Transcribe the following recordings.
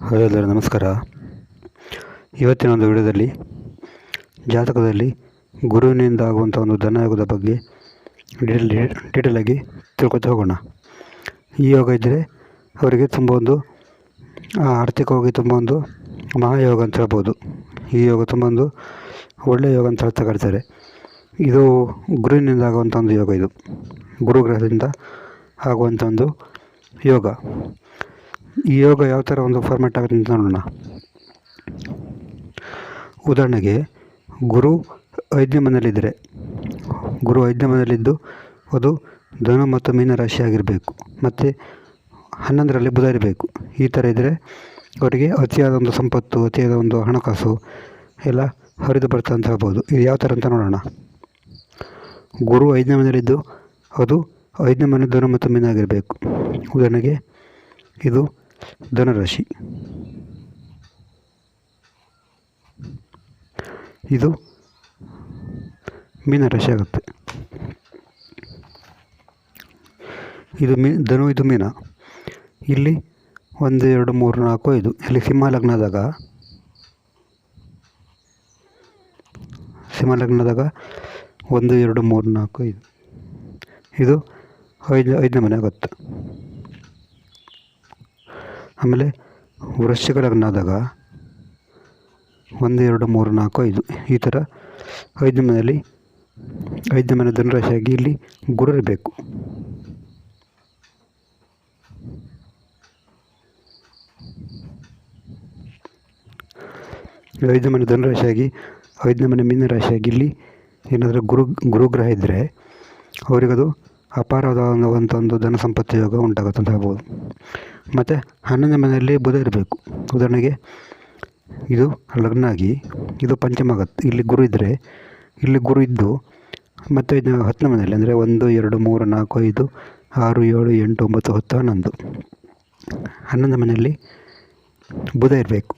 Hi ಎಲ್ಲರೂ, ನಮಸ್ಕಾರ. ಇವತ್ತಿನ ಒಂದು ವಿಡಿಯೋದಲ್ಲಿ ಜಾತಕದಲ್ಲಿ ಗುರುವಿನಿಂದ ಆಗುವಂಥ ಒಂದು ಧನಯೋಗದ ಬಗ್ಗೆ ಡೀಟೇಲ್ ಡೀಟೇಲಾಗಿ ತಿಳ್ಕೊತಾ ಹೋಗೋಣ. ಈ ಯೋಗ ಇದ್ದರೆ ಅವರಿಗೆ ತುಂಬ ಒಂದು ಆರ್ಥಿಕವಾಗಿ ತುಂಬ ಒಂದು ಮಹಾಯೋಗ ಅಂತ ಹೇಳ್ಬೋದು. ಈ ಯೋಗ ತುಂಬ ಒಂದು ಒಳ್ಳೆಯ ಯೋಗ ಅಂತ ಹೇಳ್ತಾ ಕರ್ತಾರೆ ಇದು ಗುರುವಿನಿಂದ ಆಗುವಂಥ ಒಂದು ಯೋಗ ಇದು. ಗುರುಗ್ರಹದಿಂದ ಆಗುವಂಥ ಒಂದು ಯೋಗ. ಈ ಯೋಗ ಯಾವ ಥರ ಒಂದು ಫಾರ್ಮ್ಯಾಟ್ ಆಗುತ್ತೆ ಅಂತ ನೋಡೋಣ. ಉದಾಹರಣೆಗೆ, ಗುರು ಐದನೇ ಮನೆಯಲ್ಲಿದ್ದರೆ ಗುರು ಐದನೇ ಮನೆಯಲ್ಲಿದ್ದು ಅದು ಧನು ಮತ್ತು ಮೀನ ರಾಶಿ ಆಗಿರಬೇಕು, ಮತ್ತು ಹನ್ನೊಂದರಲ್ಲಿ ಬುಧ ಇರಬೇಕು. ಈ ಥರ ಇದ್ದರೆ ಅವರಿಗೆ ಅತಿಯಾದ ಒಂದು ಸಂಪತ್ತು, ಅತಿಯಾದ ಒಂದು ಹಣಕಾಸು ಎಲ್ಲ ಹರಿದು ಬರ್ತದೆ ಅಂತ ಹೇಳ್ಬೋದು. ಇದು ಯಾವ ಥರ ಅಂತ ನೋಡೋಣ. ಗುರು ಐದನೇ ಮನೆಯಲ್ಲಿದ್ದು ಅದು ಐದನೇ ಮನೆ ಧನು ಮತ್ತು ಮೀನ ಆಗಿರಬೇಕು. ಉದಾಹರಣೆಗೆ, ಇದು ಧನುರಾಶಿ. ಇದು ಮೀನರಾಶಿ ಆಗುತ್ತೆ. ಇದು ಮೀ, ಧನು, ಇದು ಮೀನ. ಇಲ್ಲಿ ಒಂದು, ಎರಡು, ಮೂರು, ನಾಲ್ಕು, ಐದು. ಇಲ್ಲಿ ಸಿಂಹ ಲಗ್ನದಾಗ ಸಿಂಹ ಲಗ್ನದಾಗ ಒಂದು, ಎರಡು, ಮೂರು, ನಾಲ್ಕು, ಐದು. ಇದು ಐದು ಐದನೇ ಮನೆ ಆಗುತ್ತೆ. ಆಮೇಲೆ ವೃಶ್ಚಿಕ ಲಗ್ನ ಆದಾಗ ಒಂದು, ಎರಡು, ಮೂರು, ನಾಲ್ಕು, ಐದು, ಈ ಥರ ಐದು ಮನೆಯಲ್ಲಿ ಐದು ಮನೆ ಧನುರಾಶಿಯಾಗಿ ಇಲ್ಲಿ ಗುರು ಇರಬೇಕು. ಐದು ಮನೆ ಧನುರಾಶಿಯಾಗಿ, ಐದನೇ ಮನೆ ಮೀನ ರಾಶಿಯಾಗಿ ಇಲ್ಲಿ ಏನಾದರೂ ಗುರು, ಗುರುಗ್ರಹ ಇದ್ದರೆ ಅವರಿಗದು ಅಪಾರವಾದಂಥ ಒಂದು ಧನ ಸಂಪತ್ತು ಯೋಗ ಉಂಟಾಗುತ್ತೆ ಅಂತ ಹೇಳ್ಬೋದು. ಮತ್ತು ಹನ್ನೊಂದನೇ ಮನೆಯಲ್ಲಿ ಬುಧ ಇರಬೇಕು. ಉದಾಹರಣೆಗೆ ಇದು ಲಗ್ನ ಆಗಿ ಇದು ಪಂಚಮ ಆಗುತ್ತೆ ಇಲ್ಲಿ ಗುರು ಇದ್ದರೆ ಇಲ್ಲಿ ಗುರು ಇದ್ದು, ಮತ್ತು ಇದು ಹತ್ತನೇ ಮನೆಯಲ್ಲಿ ಅಂದರೆ ಒಂದು, ಎರಡು, ಮೂರು, ನಾಲ್ಕು, ಐದು, ಆರು, ಏಳು, ಎಂಟು, ಒಂಬತ್ತು, ಹತ್ತು, ಹನ್ನೊಂದು. ಹನ್ನೊಂದನೇ ಮನೆಯಲ್ಲಿ ಬುಧ ಇರಬೇಕು.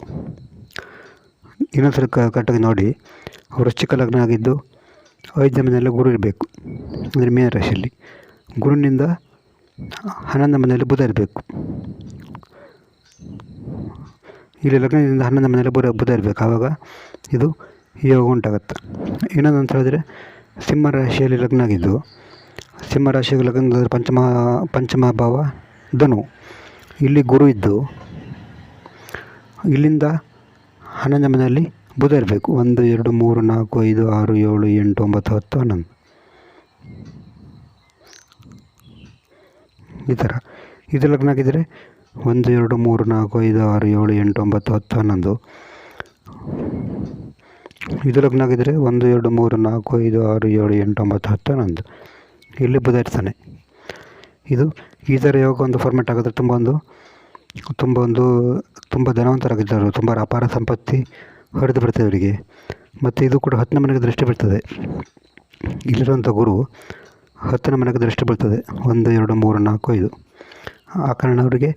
ಇನ್ನೊಂದು ಸಲ ಕರೆಕ್ಟಾಗಿ ನೋಡಿ ವೃಶ್ಚಿಕ ಲಗ್ನ ಆಗಿದ್ದು ಐದನೇ ಮನೆಯಲ್ಲಿ ಗುರು ಇರಬೇಕು. ಅಂದರೆ ಮೀನ ರಾಶಿಯಲ್ಲಿ. ಗುರುವಿನಿಂದ ಹನ್ನೊಂದನೇ ಮನೆಯಲ್ಲಿ ಬುಧ ಇರಬೇಕು. ಇಲ್ಲಿ ಲಗ್ನದಿಂದ ಹನ್ನೊಂದನೇ ಮನೆಯಲ್ಲಿ ಬುಧ ಬುಧ ಇರಬೇಕು. ಆವಾಗ ಇದು ಯೋಗ ಉಂಟಾಗುತ್ತೆ. ಇನ್ನೊಂದು ಅಂತ ಹೇಳಿದ್ರೆ ಸಿಂಹ ರಾಶಿಯಲ್ಲಿ ಲಗ್ನ ಆಗಿದ್ದು, ಸಿಂಹ ಲಗ್ನ ಪಂಚಮ ಪಂಚಮ ಭಾವ ಧನು. ಇಲ್ಲಿ ಗುರು ಇದ್ದು, ಇಲ್ಲಿಂದ ಹನ್ನೊಂದು ಮನೆಯಲ್ಲಿ ಬುಧ ಇರಬೇಕು ಒಂದು, ಎರಡು, ಮೂರು, ನಾಲ್ಕು, ಐದು, ಆರು, ಏಳು, ಎಂಟು, ಒಂಬತ್ತು, ಹತ್ತು, ಹನ್ನೊಂದು. ಈ ಥರ. ಇದು ಲಗ್ನ ಆಗಿದ್ದರೆ ಒಂದು, ಎರಡು, ಮೂರು, ನಾಲ್ಕು, ಐದು, ಆರು, ಏಳು, ಎಂಟು, ಒಂಬತ್ತು, ಹತ್ತು, ಹನ್ನೊಂದು. ಇದು ಲಗ್ನ ಆಗಿದ್ದರೆ ಒಂದು, ಎರಡು, ಮೂರು, ನಾಲ್ಕು, ಐದು, ಆರು, ಏಳು, ಎಂಟು, ಒಂಬತ್ತು, ಹತ್ತು, ಹನ್ನೊಂದು. ಇಲ್ಲಿ ಬುಧ ಇರ್ತಾನೆ. ಇದು ಈ ಥರ ಯೋಗ ಒಂದು ಫಾರ್ಮೆಟ್ ಆಗಿದ್ರೆ ತುಂಬ ಒಂದು ತುಂಬ ಒಂದು, ತುಂಬ ಧನವಂತರಾಗಿದ್ದರು. ತುಂಬ ಅಪಾರ ಸಂಪತ್ತಿ ಹರಿದು ಬರ್ತದೆ ಅವರಿಗೆ. ಮತ್ತು ಇದು ಕೂಡ ಹತ್ತನೇ ಮನೆಗೆ ದೃಷ್ಟಿ ಬೀಳ್ತದೆ ಇಲ್ಲಿರುವಂಥ ಗುರು ಹತ್ತನೇ ಮನೆಗೆ ದೃಷ್ಟಿ ಬೀಳ್ತದೆ ಒಂದು, ಎರಡು, ಮೂರು, ನಾಲ್ಕು, ಐದು. ಆ ಕಾರಣ ಅವರಿಗೆ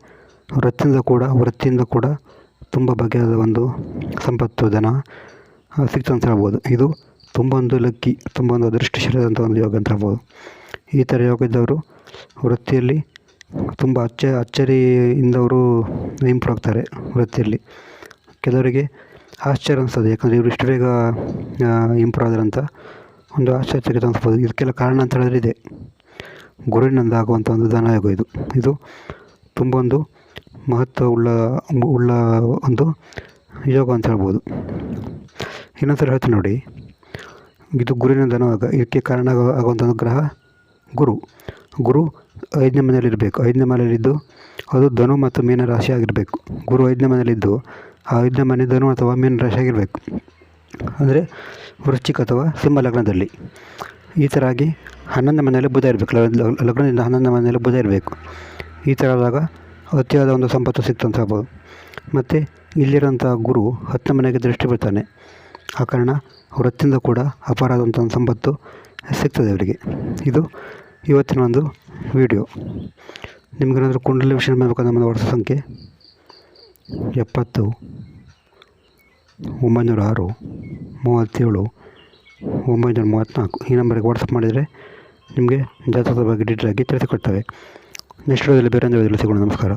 ವೃತ್ತಿಯಿಂದ ಕೂಡ ವೃತ್ತಿಯಿಂದ ಕೂಡ ತುಂಬ ಬಗೆಯಾದ ಒಂದು ಸಂಪತ್ತು ಜನ ಸಿಗ್ತದೆ ಅಂತ ಹೇಳ್ಬೋದು. ಇದು ತುಂಬ ಒಂದು ಲಕ್ಕಿ, ತುಂಬ ಒಂದು ಅದೃಷ್ಟಶೀಲದಂಥ ಒಂದು ಯೋಗ ಅಂತ ಹೇಳ್ಬೋದು. ಈ ಥರ ಯೋಗ ಇದ್ದವರು ವೃತ್ತಿಯಲ್ಲಿ ತುಂಬ ಅಚ್ಚ, ಅಚ್ಚರಿಯಿಂದ ಅವರು ಇಂಪ್ರೂವ್ ಆಗ್ತಾರೆ ವೃತ್ತಿಯಲ್ಲಿ. ಕೆಲವರಿಗೆ ಆಶ್ಚರ್ಯ ಅನಿಸ್ತದೆ ಯಾಕಂದರೆ ಇವರು ಇಷ್ಟು ಬೇಗ ಇಂಪ್ರೂವ್ ಆದ್ರಂತ ಒಂದು ಆಶ್ಚರ್ಯಚಕಿತ ಅನಿಸ್ಬೋದು. ಇದಕ್ಕೆಲ್ಲ ಕಾರಣ ಅಂತ ಹೇಳಿದ್ರೆ ಇದೆ. ಗುರುವಿನಿಂದ ಆಗುವಂಥ ಒಂದು ಧನಯೋಗ ಇದು. ಇದು ತುಂಬ ಒಂದು ಮಹತ್ವ ಉಳ್ಳ ಉಳ್ಳ ಒಂದು ಯೋಗ ಅಂತ ಹೇಳ್ಬೋದು. ಇನ್ನೊಂದು ಸಲ ಹೇಳ್ತೀನಿ ನೋಡಿ. ಇದು ಗುರುವಿನ ಧನಯೋಗ. ಇದಕ್ಕೆ ಕಾರಣ ಆಗೋ- ಆಗುವಂಥ ಒಂದು ಗ್ರಹ ಗುರು. ಗುರು ಐದನೇ ಮನೆಯಲ್ಲಿರಬೇಕು. ಐದನೇ ಮನೆಯಲ್ಲಿದ್ದು ಅದು ಧನು ಮತ್ತು ಮೀನ ರಾಶಿ ಆಗಿರಬೇಕು. ಗುರು ಐದನೇ ಮನೆಯಲ್ಲಿದ್ದು ಆ ಐದನೇ ಮನೆ ಧನು ಅಥವಾ ಮೀನ ರಾಶಿ ಆಗಿರಬೇಕು. ಅಂದರೆ ವೃಶ್ಚಿಕ ಅಥವಾ ಸಿಂಹ ಲಗ್ನದಲ್ಲಿ. ಈ ಥರ ಆಗಿ ಹನ್ನೊಂದು ಮನೆಯಲ್ಲಿ ಬುಧ ಇರಬೇಕು. ಲಗ್ನದಿಂದ ಹನ್ನೊಂದು ಮನೆಯಲ್ಲಿ ಬುಧ ಇರಬೇಕು. ಈ ಥರ ಆದಾಗ ಅತಿಯಾದ ಒಂದು ಸಂಪತ್ತು ಸಿಕ್ತಂತ ಹೇಳ್ಬೋದು ಮತ್ತು ಇಲ್ಲಿರೋಂಥ ಗುರು ಹತ್ತನೇ ಮನೆಗೆ ದೃಷ್ಟಿ ಬೀಳ್ತಾನೆ ಆ ಕಾರಣ ವೃತ್ತಿಯಿಂದ ಕೂಡ ಅಪಾರವಾದಂಥ ಒಂದು ಸಂಪತ್ತು ಸಿಗ್ತದೆ ಅವರಿಗೆ. ಇದು ಇವತ್ತಿನ ಒಂದು ವಿಡಿಯೋ ನಿಮಗೇನಾದರೂ ಕುಂಡಲಿ ವಿಷಯ ಮಾಡಬೇಕಾದ್ರೆ ನಮ್ಮ ವಾಟ್ಸಪ್ ಸಂಖ್ಯೆ ಎಪ್ಪತ್ತು, ಒಂಬೈನೂರ ಆರು, ಮೂವತ್ತೇಳು ಒಂಬೈನೂರ ಮೂವತ್ತ್ನಾಲ್ಕು ಈ ನಂಬರಿಗೆ ವಾಟ್ಸಪ್ ಮಾಡಿದರೆ ನಿಮಗೆ ಜಾತಕದ ಬಗ್ಗೆ ಡೀಟೇಲಾಗಿ ತಿಳಿಸಿಕೊಡ್ತವೆ. ನೆಕ್ಸ್ಟ್ ವಿಡಿಯೋದಲ್ಲಿ ಬೇರೆ ಒಂದು ಸಿಗೋಣ. ನಮಸ್ಕಾರ.